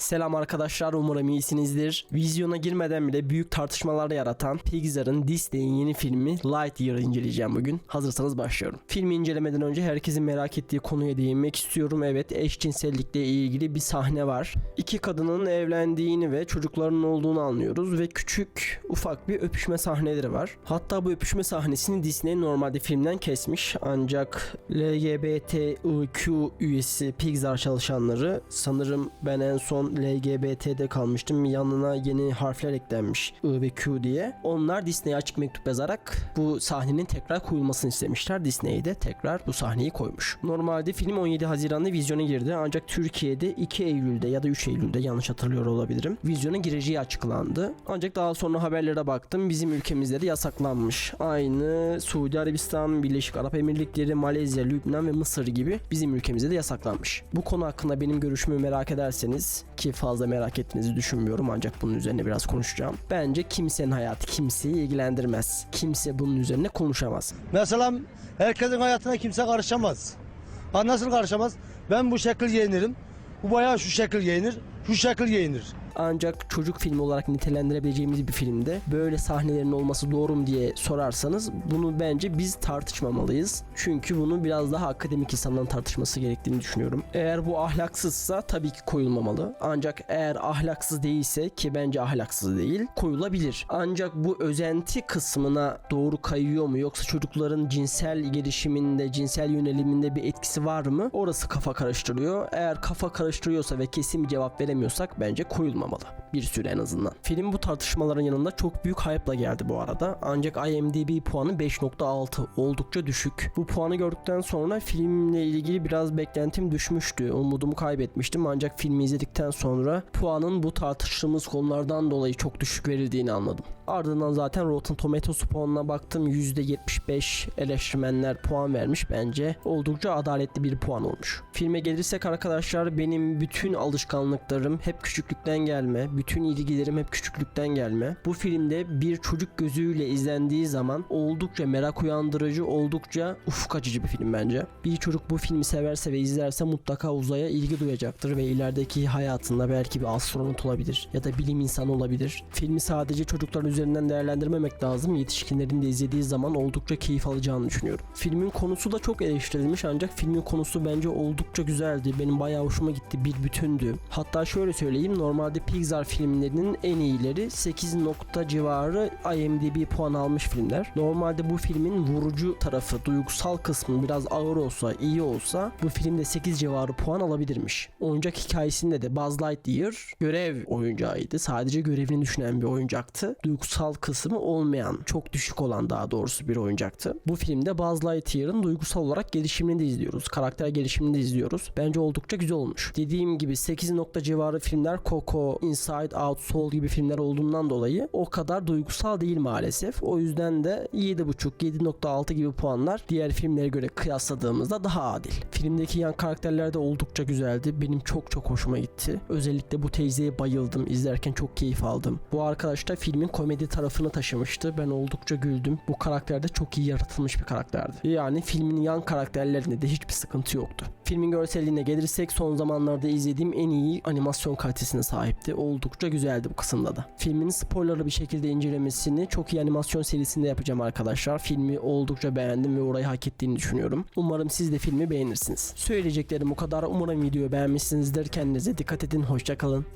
Selam arkadaşlar umarım iyisinizdir. Vizyona girmeden bile büyük tartışmalar yaratan Pixar'ın Disney'in yeni filmi Lightyear'ı inceleyeceğim bugün. Hazırsanız başlıyorum. Filmi incelemeden önce herkesin merak ettiği konuya değinmek istiyorum. Evet eşcinsellikle ilgili bir sahne var. İki kadının evlendiğini ve çocuklarının olduğunu anlıyoruz ve küçük ufak bir öpüşme sahneleri var. Hatta bu öpüşme sahnesini Disney normalde filmden kesmiş ancak LGBTIQ üyesi Pixar çalışanları sanırım ben en son LGBT'de kalmıştım. Yanına yeni harfler eklenmiş I ve Q diye. Onlar Disney'e açık mektup yazarak bu sahnenin tekrar koyulmasını istemişler. Disney de tekrar bu sahneyi koymuş. Normalde film 17 Haziran'da vizyona girdi ancak Türkiye'de 2 Eylül'de ya da 3 Eylül'de yanlış hatırlıyor olabilirim. Vizyona gireceği açıklandı. Ancak daha sonra haberlere baktım bizim ülkemizde de yasaklanmış. Aynı Suudi Arabistan, Birleşik Arap Emirlikleri, Malezya, Lübnan ve Mısır gibi bizim ülkemizde de yasaklanmış. Bu konu hakkında benim görüşümü merak ederseniz ki fazla merak ettiğinizi düşünmüyorum ancak bunun üzerine biraz konuşacağım. Bence kimsenin hayatı kimseyi ilgilendirmez. Kimse bunun üzerine konuşamaz. Mesela herkesin hayatına kimse karışamaz. Ha nasıl karışamaz? Ben bu şekil giyinirim. Bu bayağı şu şekil giyinir. Şu şekil giyinir. Ancak çocuk filmi olarak nitelendirebileceğimiz bir filmde böyle sahnelerin olması doğru mu diye sorarsanız bunu bence biz tartışmamalıyız. Çünkü bunu biraz daha akademik insanların tartışması gerektiğini düşünüyorum. Eğer bu ahlaksızsa tabii ki koyulmamalı. Ancak eğer ahlaksız değilse ki bence ahlaksız değil koyulabilir. Ancak bu özenti kısmına doğru kayıyor mu yoksa çocukların cinsel gelişiminde, cinsel yöneliminde bir etkisi var mı? Orası kafa karıştırıyor. Eğer kafa karıştırıyorsa ve kesin bir cevap veremiyorsak bence koyulmamalı. Bir süre en azından. Film bu tartışmaların yanında çok büyük hype'la geldi bu arada. Ancak IMDb puanı 5.6 oldukça düşük. Bu puanı gördükten sonra filmle ilgili biraz beklentim düşmüştü. Umudumu kaybetmiştim ancak filmi izledikten sonra puanın bu tartıştığımız konulardan dolayı çok düşük verildiğini anladım. Ardından zaten Rotten Tomatoes puanına baktım. %75 eleştirmenler puan vermiş bence. Oldukça adaletli bir puan olmuş. Filme gelirsek arkadaşlar benim bütün alışkanlıklarım hep küçüklükten gelme. Bütün ilgilerim hep küçüklükten gelme. Bu filmde bir çocuk gözüyle izlendiği zaman oldukça merak uyandırıcı, oldukça ufuk açıcı bir film bence. Bir çocuk bu filmi severse ve izlerse mutlaka uzaya ilgi duyacaktır ve ilerideki hayatında belki bir astronot olabilir ya da bilim insanı olabilir. Filmi sadece çocukların üzerinden değerlendirmemek lazım. Yetişkinlerin de izlediği zaman oldukça keyif alacağını düşünüyorum. Filmin konusu da çok eleştirilmiş ancak filmin konusu bence oldukça güzeldi. Benim bayağı hoşuma gitti. Bir bütündü. Hatta şöyle söyleyeyim normalde Pixar filmlerinin en iyileri 8 nokta civarı IMDb puan almış filmler. Normalde bu filmin vurucu tarafı, duygusal kısmı biraz ağır olsa, iyi olsa bu filmde 8 civarı puan alabilirmiş. Oyuncak hikayesinde de Buzz Lightyear görev oyuncağıydı. Sadece görevini düşünen bir oyuncaktı. Duygusal kısmı olmayan, çok düşük olan daha doğrusu bir oyuncaktı. Bu filmde Buzz Lightyear'ın duygusal olarak gelişimini de izliyoruz. Karakter gelişimini de izliyoruz. Bence oldukça güzel olmuş. Dediğim gibi 8 nokta civarı filmler Coco, Inside Out, Soul gibi filmler olduğundan dolayı o kadar duygusal değil maalesef. O yüzden de 7.5, 7.6 gibi puanlar diğer filmlere göre kıyasladığımızda daha adil. Filmdeki yan karakterler de oldukça güzeldi. Benim çok çok hoşuma gitti. Özellikle bu teyzeye bayıldım. İzlerken çok keyif aldım. Bu arkadaş da filmin komedi tarafını taşımıştı. Ben oldukça güldüm. Bu karakter de çok iyi yaratılmış bir karakterdi. Yani filmin yan karakterlerinde de hiçbir sıkıntı yoktu. Filmin görselliğine gelirsek son zamanlarda izlediğim en iyi animasyon kalitesine sahipti. Oldukça güzeldi bu kısımda da. Filmin spoilerlı bir şekilde incelemesini çok iyi animasyon serisinde yapacağım arkadaşlar. Filmi oldukça beğendim ve orayı hak ettiğini düşünüyorum. Umarım siz de filmi beğenirsiniz. Söyleyeceklerim bu kadar. Umarım videoyu beğenmişsinizdir. Kendinize dikkat edin. Hoşçakalın.